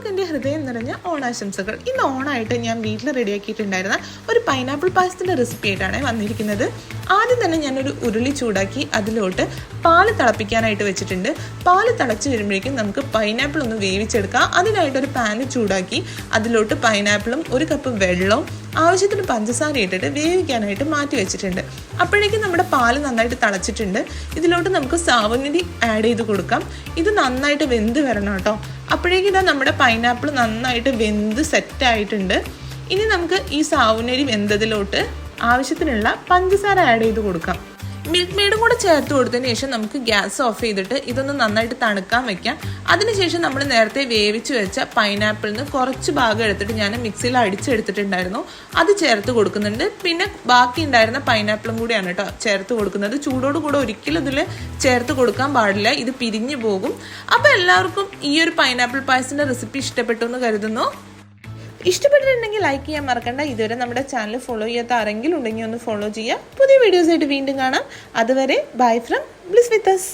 എല്ലാവർക്കും എന്റെ ഹൃദയം നിറഞ്ഞ ഓണാശംസകൾ. ഇന്ന് ഓണായിട്ട് ഞാൻ വീട്ടിൽ റെഡിയാക്കിയിട്ടുണ്ടായിരുന്ന ഒരു പൈനാപ്പിൾ പായസത്തിന്റെ റെസിപ്പി ആയിട്ടാണ് വന്നിരിക്കുന്നത്. ആദ്യം തന്നെ ഞാനൊരു ഉരുളി ചൂടാക്കി അതിലോട്ട് പാൽ തിളപ്പിക്കാനായിട്ട് വെച്ചിട്ടുണ്ട്. പാൽ തിളച്ച് വരുമ്പോഴേക്കും നമുക്ക് പൈനാപ്പിൾ ഒന്ന് വേവിച്ചെടുക്കാം. അതിനായിട്ടൊരു പാന് ചൂടാക്കി അതിലോട്ട് പൈനാപ്പിളും ഒരു കപ്പ് വെള്ളവും ആവശ്യത്തിന് പഞ്ചസാര ഇട്ടിട്ട് വേവിക്കാനായിട്ട് മാറ്റി വെച്ചിട്ടുണ്ട്. അപ്പോഴേക്കും നമ്മുടെ പാൽ നന്നായിട്ട് തിളച്ചിട്ടുണ്ട്. ഇതിലോട്ട് നമുക്ക് സാവനരി ആഡ് ചെയ്ത് കൊടുക്കാം. ഇത് നന്നായിട്ട് വെന്ത് വരണം കേട്ടോ. അപ്പോഴേക്കും ഇതാ നമ്മുടെ പൈനാപ്പിൾ നന്നായിട്ട് വെന്ത് സെറ്റായിട്ടുണ്ട് ഇനി നമുക്ക് ഈ സാവുനരി വെന്തതിലോട്ട് ആവശ്യത്തിനുള്ള പഞ്ചസാര ആഡ് ചെയ്ത് കൊടുക്കാം. മിൽക്ക് മെയ്ഡും കൂടെ ചേർത്ത് കൊടുത്തതിന് ശേഷം നമുക്ക് ഗ്യാസ് ഓഫ് ചെയ്തിട്ട് ഇതൊന്ന് നന്നായിട്ട് തണുക്കാൻ വെക്കാം. അതിനുശേഷം നമ്മൾ നേരത്തെ വേവിച്ച് വെച്ച പൈനാപ്പിളിൽ നിന്ന് കുറച്ച് ഭാഗം എടുത്തിട്ട് ഞാൻ മിക്സിയിൽ അടിച്ചെടുത്തിട്ടുണ്ടായിരുന്നു. അത് ചേർത്ത് കൊടുക്കുന്നുണ്ട്. പിന്നെ ബാക്കി ഉണ്ടായിരുന്ന പൈനാപ്പിളും കൂടിയാണ് കേട്ടോ ചേർത്ത് കൊടുക്കുന്നത്. ചൂടോട് കൂടെ ഒരിക്കലും ഇതിൽ ചേർത്ത് കൊടുക്കാൻ പാടില്ല. ഇത് പിരിഞ്ഞു പോകും. അപ്പോൾ എല്ലാവർക്കും ഈ ഒരു പൈനാപ്പിൾ പായസത്തിന്റെ റെസിപ്പി ഇഷ്ടപ്പെട്ടു എന്ന് കരുതുന്നു. ഇഷ്ടപ്പെട്ടിട്ടുണ്ടെങ്കിൽ ലൈക്ക് ചെയ്യാൻ മറക്കണ്ട. ഇതുവരെ നമ്മുടെ ചാനൽ ഫോളോ ചെയ്യാത്ത ആരെങ്കിലും ഉണ്ടെങ്കിൽ ഒന്ന് ഫോളോ ചെയ്യുക. പുതിയ വീഡിയോസായിട്ട് വീണ്ടും കാണാം. അതുവരെ bye from Bliss with us